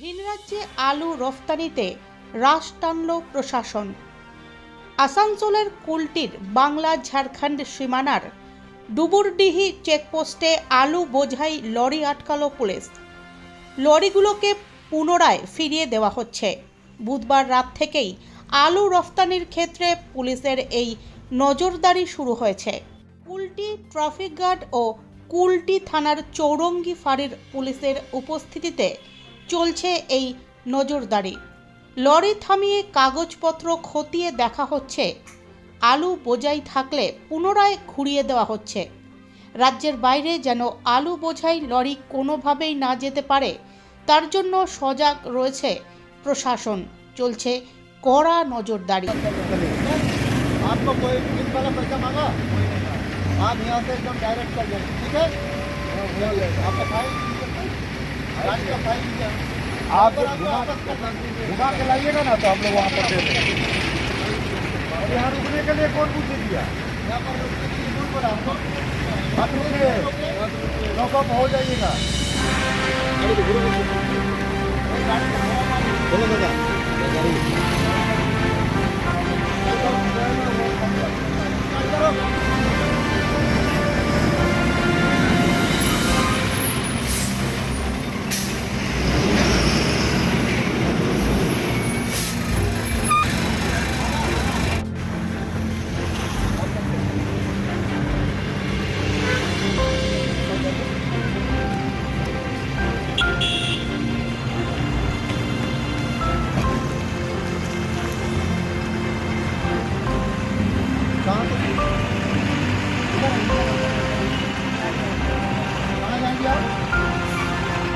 ভিনরাজ্যে আলু রফতানিতে হ্রাস টানল প্রশাসন। আসানসোলের কুলটির বাংলা ঝাড়খণ্ড সীমানার ডুবুরডিহি চেকপোস্টে আলু বোঝাই লরি আটকালো পুলিশ। লরিগুলোকে পুনরায় ফিরিয়ে দেওয়া হচ্ছে। বুধবার রাত থেকেই আলু রফতানির ক্ষেত্রে পুলিশের এই নজরদারি শুরু হয়েছে। কুলটি ট্রাফিক গার্ড ও কুলটি থানার চৌরঙ্গি ফাঁড়ির পুলিশের উপস্থিতিতে চলছে এই নজরদারি লরি থামিয়ে কাগজপত্র খতিয়ে দেখা হচ্ছে আলু বোঝাই থাকলে পুনরায় ঘুরিয়ে দেওয়া হচ্ছে রাজ্যের বাইরে যেন আলু বোঝাই লরি কোনোভাবেই না যেতে পারে তার জন্য সজাগ রয়েছে প্রশাসন চলছে কড়া নজরদারি आपको कोई बिल वाला पैसा मांगा आप यहाँ से एकदम डायरेक्ट कर जाए ठीक है आपका फाइल गाड़ी का फाइल आप घुमा के लाइएगा ना तो हम लोग वहाँ पर दे देंगे। यहाँ रुकने के लिए कौन पूछे दिया? नौका हो जाइएगा।